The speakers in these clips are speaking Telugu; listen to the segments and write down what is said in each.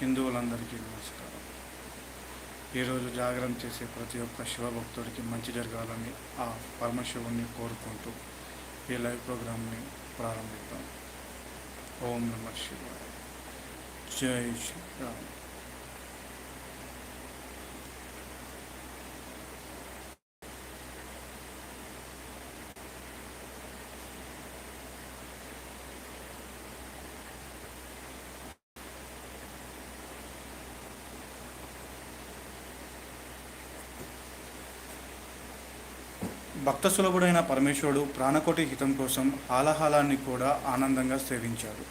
హిందువులందరికీ నమస్కారం. ఈరోజు జాగరణ చేసే ప్రతి ఒక్క శివభక్తుడికి మంచి జరగాలని ఆ పరమశివుణ్ణి కోరుకుంటూ ఈ లైవ్ ప్రోగ్రామ్ని ప్రారంభిద్దాం. ఓం నమ శివాయ. జై శ్రీరామ్. భక్త సులభుడైన పరమేశ్వరుడు ప్రాణకోటి హితం కోసం ఆలహాలాన్ని కూడా ఆనందంగా సేవించాడు.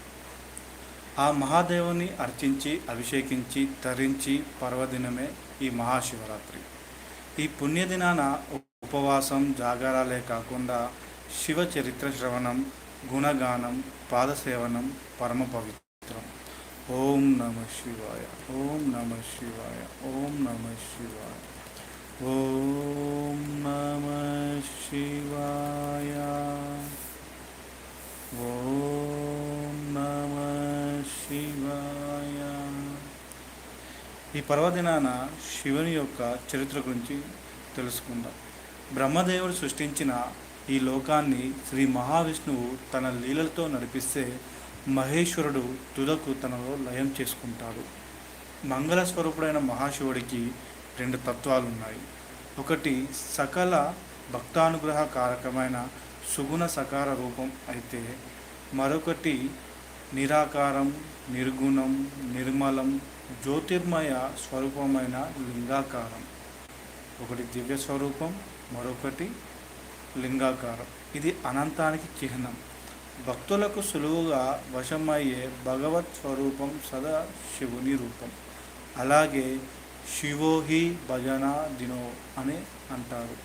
ఆ మహాదేవుని అర్చించి అభిషేకించి తరించి పర్వదినమే ఈ మహాశివరాత్రి. ఈ పుణ్యదినాన ఉపవాసం జాగారాలే కాకుండా శివ చరిత్ర శ్రవణం గుణగానం పాదసేవనం పరమ పవిత్రం. ఓం నమ శివాయ ఓం నమ శివాయ ఓం నమ శివాయ. ఓం నమ శివాయ ఓం నమ శివాయ ఈ పర్వదినాన శివుని యొక్క చరిత్ర గురించి తెలుసుకుందాం. బ్రహ్మదేవుడు సృష్టించిన ఈ లోకాన్ని శ్రీ మహావిష్ణువు తన లీలలతో నడిపిస్తే మహేశ్వరుడు తుదకు తనలో లయం చేసుకుంటాడు. మంగళ స్వరూపుడైన మహాశివుడికి రెండు తత్వాలు ఉన్నాయి ఒకటి సకల భక్తానుగ్రహ కారకమైన సుగుణ సకార రూపం అయితే మరొకటి నిరాకారం నిర్గుణం నిర్మలం జ్యోతిర్మయ స్వరూపమైన లింగాకారం. ఒకటి దివ్య స్వరూపం మరొకటి లింగాకారం. ఇది అనంతానికి చిహ్నం. భక్తులకు సులువుగా వశమయ్యే భగవత్ స్వరూపం సదా శివుని రూపం. అలాగే శివోహి భజన దినో అని అంటారు.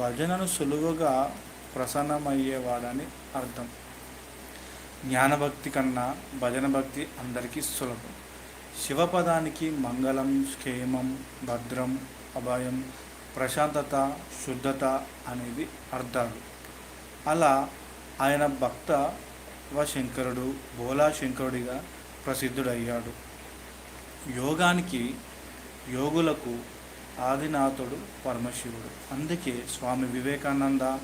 భజనను సులువుగా ప్రసన్నమయ్యేవాడని అర్థం. జ్ఞానభక్తి కన్నా భజన భక్తి అందరికీ సులభం. శివపదానికి మంగళం క్షేమం భద్రం అభయం ప్రశాంతత శుద్ధత అనేది అర్థాలు. అలా ఆయన భక్త శంకరుడు భోలా శంకరుడిగా ప్రసిద్ధుడయ్యాడు. యోగానికి యోగులకు ఆదినాథుడు పరమశివుడు. అందుకే స్వామి వివేకానంద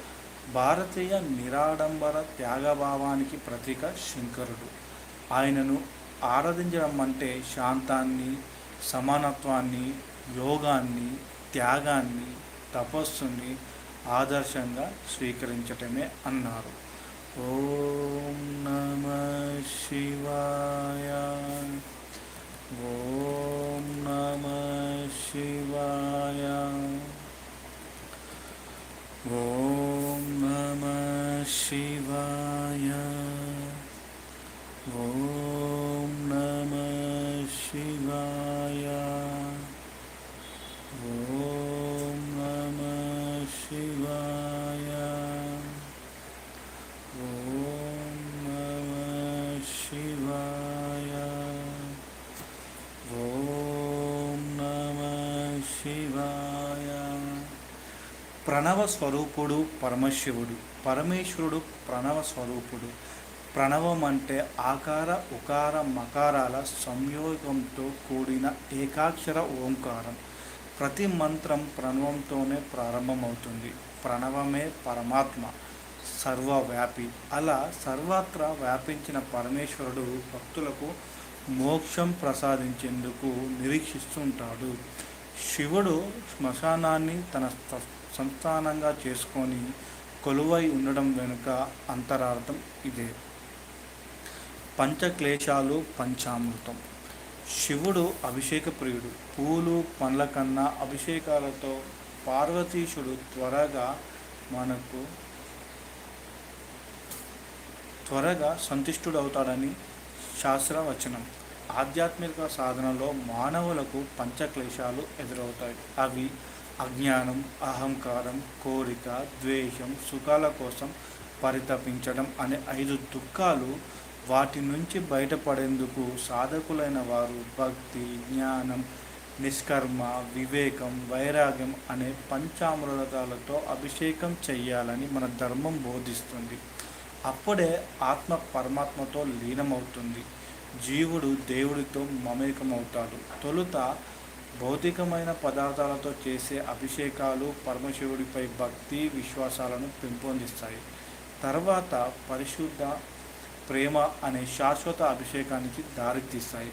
భారతీయ నిరాడంబర త్యాగభావానికి ప్రతీక శంకరుడు. ఆయనను ఆరాధించడం అంటే శాంతాన్ని సమానత్వాన్ని యోగాన్ని త్యాగాన్ని తపస్సుని ఆదర్శంగా స్వీకరించటమే అన్నారు. ఓం నమ శివాయ. ఓం నమ శివాయ ఓం నమ శివాయ ఓం నమ శివాయ ఓం నమ శివాయ ఓం నమ శివాయ ఓం నమ శివాయ ప్రణవ స్వరూపుడు పరమశివుడు. పరమేశ్వరుడు ప్రణవ స్వరూపుడు ప్రణవం అంటే ఆకార ఉకార మకారాల సంయోగంతో కూడిన ఏకాక్షర ఓంకారం. ప్రతి మంత్రం ప్రణవంతోనే ప్రారంభమవుతుంది. ప్రణవమే పరమాత్మ సర్వవ్యాపి. అలా సర్వత్రా వ్యాపించిన పరమేశ్వరుడు భక్తులకు మోక్షం ప్రసాదించేందుకు నిరీక్షిస్తుంటాడు. శివుడు శ్మశానాన్ని తన సంస్థానంగా చేసుకొని కొలువై ఉండడం వెనుక అంతరార్థం ఇదే. పంచక్లేశాలు పంచామృతం. శివుడు అభిషేక ప్రియుడు పూలు పండ్ల కన్నా అభిషేకాలతో పార్వతీశుడు త్వరగా మనకు త్వరగా సంతుష్టుడవుతాడని శాస్త్రవచనం. ఆధ్యాత్మిక సాధనలో మానవులకు పంచక్లేశాలు ఎదురవుతాయి. అవి అజ్ఞానం అహంకారం కోరిక ద్వేషం సుఖాల కోసం పరితపించడం అనే ఐదు దుఃఖాలు వాటి నుంచి బయటపడేందుకు సాధకులైన వారు భక్తి జ్ఞానం నిష్కర్మ వివేకం వైరాగ్యం అనే పంచామృతాలతో అభిషేకం చెయ్యాలని మన ధర్మం బోధిస్తుంది. అప్పుడే ఆత్మ పరమాత్మతో లీనమవుతుంది. జీవుడు దేవుడితో మమేకమవుతాడు. తొలుత భౌతికమైన పదార్థాలతో చేసే అభిషేకాలు పరమశివుడిపై భక్తి విశ్వాసాలను పెంపొందిస్తాయి. తర్వాత పరిశుద్ధ ప్రేమ అనే శాశ్వత అభిషేకానికి దారితీస్తాయి.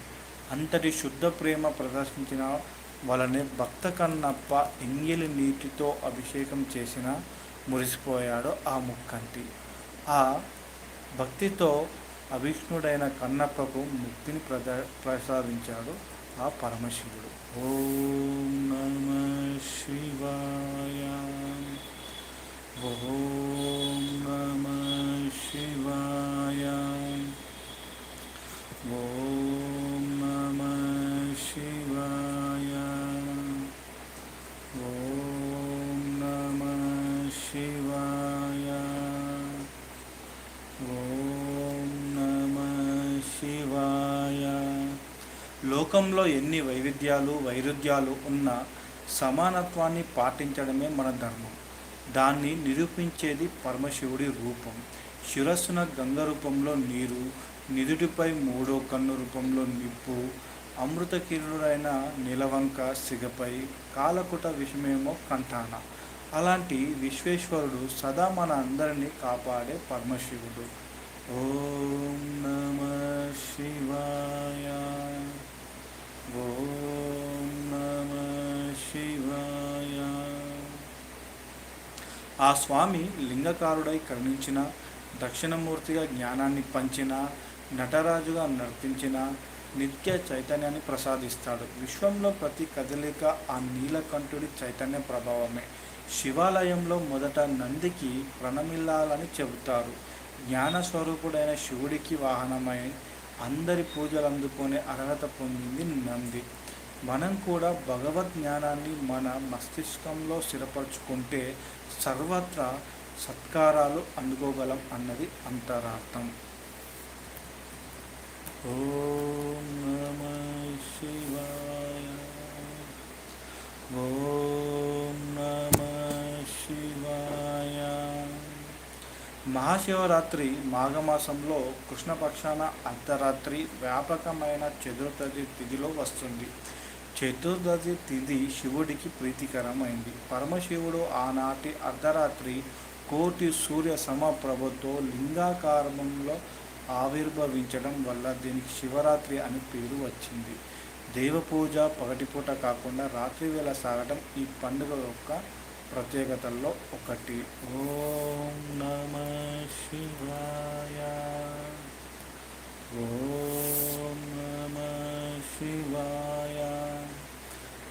అంతటి శుద్ధ ప్రేమ ప్రదర్శించిన వలనే భక్త కన్నప్ప ఎంగిలి నీటితో అభిషేకం చేసిన మురిసిపోయాడు ఆ ముక్కంటి. ఆ భక్తితో అభిష్ణుడైన కన్నప్పకు ముక్తిని ప్రద ప్రసాదించాడు. ఆ పరమశివుడు. ఓం నమ శివాయ. ఓం నమ శివాయ ఓం నమ శివాయ ఓం నమ శివాయ ఓం నమ శివాయ లోకంలో ఎన్ని వైవిధ్యాలు వైరుధ్యాలు ఉన్నా సమానత్వాన్ని పాటించడమే మన ధర్మం. దాన్ని నిరూపించేది పరమశివుడి రూపం. శిరస్సున గంగ రూపంలో నీరు నిదుటిపై మూడో కన్ను రూపంలో నిప్పు అమృత కిరుడైన నిలవంక సిగపై కాలకుట విషమేమో కంఠాన. అలాంటి విశ్వేశ్వరుడు సదా మన అందరినీ కాపాడే పరమశివుడు ఓం నమ శివాయ ఓం నమ శివాయ ఆ స్వామి లింగకారుడై కరుణించిన దక్షిణమూర్తిగా జ్ఞానాన్ని పంచిన నటరాజుగా నర్తించిన నిత్య చైతన్యాన్ని ప్రసాదిస్తాడు. విశ్వంలో ప్రతి కదలిక ఆ నీలకంఠుడి చైతన్య ప్రభావమే. శివాలయంలో మొదట నందికి ప్రణమిల్లాలని చెబుతారు. జ్ఞాన స్వరూపుడైన శివుడికి వాహనమై అందరి పూజలు అందుకునే అర్హత పొందింది నంది. మనం కూడా భగవద్ జ్ఞానాన్ని మన మస్తిష్కంలో స్థిరపరచుకుంటే సర్వత్రా సత్కారాలు అందుకోగలం అన్నది అంతరార్థం. ఓం నమ శివాయ. ఓం నమ శివాయ. మహాశివరాత్రి మాఘమాసంలో కృష్ణపక్షాన అర్ధరాత్రి వ్యాపకమైన చతుర్థి తిథిలో వస్తుంది. చతుర్దశి తిథి శివుడికి ప్రీతికరమైంది. పరమశివుడు ఆనాటి అర్ధరాత్రి కోటి సూర్య సమప్రభతో లింగాకారంలో ఆవిర్భవించడం వల్ల దీనికి శివరాత్రి అని పేరు వచ్చింది. దేవపూజ పగటిపూట కాకుండా రాత్రి వేళ సాగటం ఈ పండుగ యొక్క ప్రత్యేకతల్లో ఒకటి. ఓం నమ శివాయ. ఓం నమ శివాయ.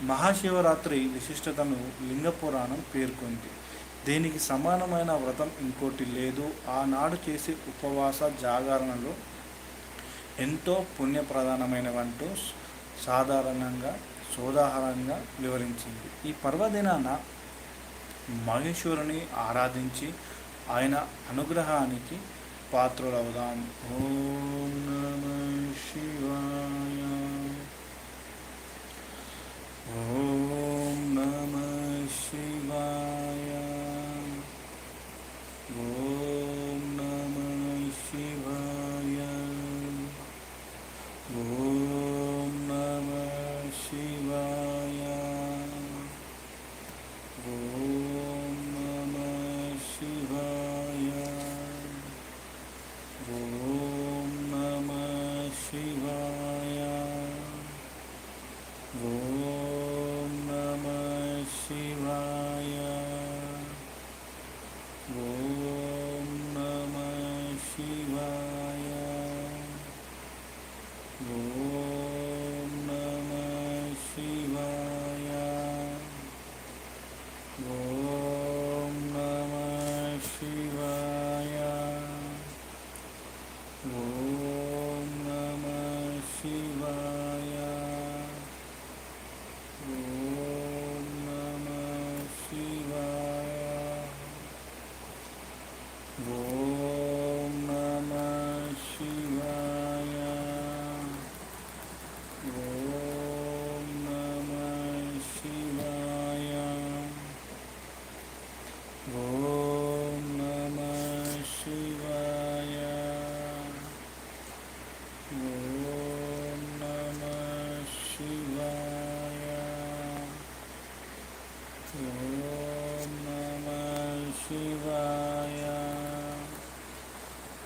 మహాశివరాత్రి విశిష్టతను లింగ పురాణం పేర్కొంది. దీనికి సమానమైన వ్రతం ఇంకోటి లేదు. ఆనాడు చేసే ఉపవాస జాగరణలు ఎంతో పుణ్యప్రధానమైనవంటూ సాధారణంగా సోదాహరణంగా వివరించింది. ఈ పర్వదినాన మహేశ్వరుని ఆరాధించి ఆయన అనుగ్రహానికి పాత్రులవుదాం. ఓం నమ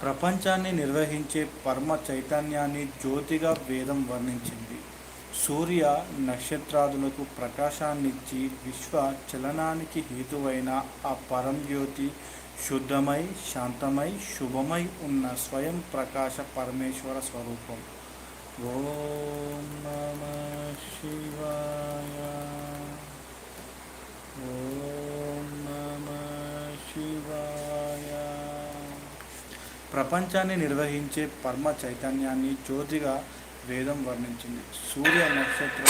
ప్రపంచాన్ని నిర్వహించే పరమ చైతన్యాన్ని జ్యోతిగా వేదం వర్ణించింది. సూర్య నక్షత్రాదులకు ప్రకాశాన్నిచ్చి విశ్వ చలనానికి హేతువైన ఆ పరం జ్యోతి శుద్ధమై శాంతమై శుభమై ఉన్న స్వయం ప్రకాశ పరమేశ్వర స్వరూపం. ఓం ప్రపంచాన్ని నిర్వహించే పరమ చైతన్యాన్ని జ్యోతిగా వేదం వర్ణించింది. సూర్య నక్షత్రం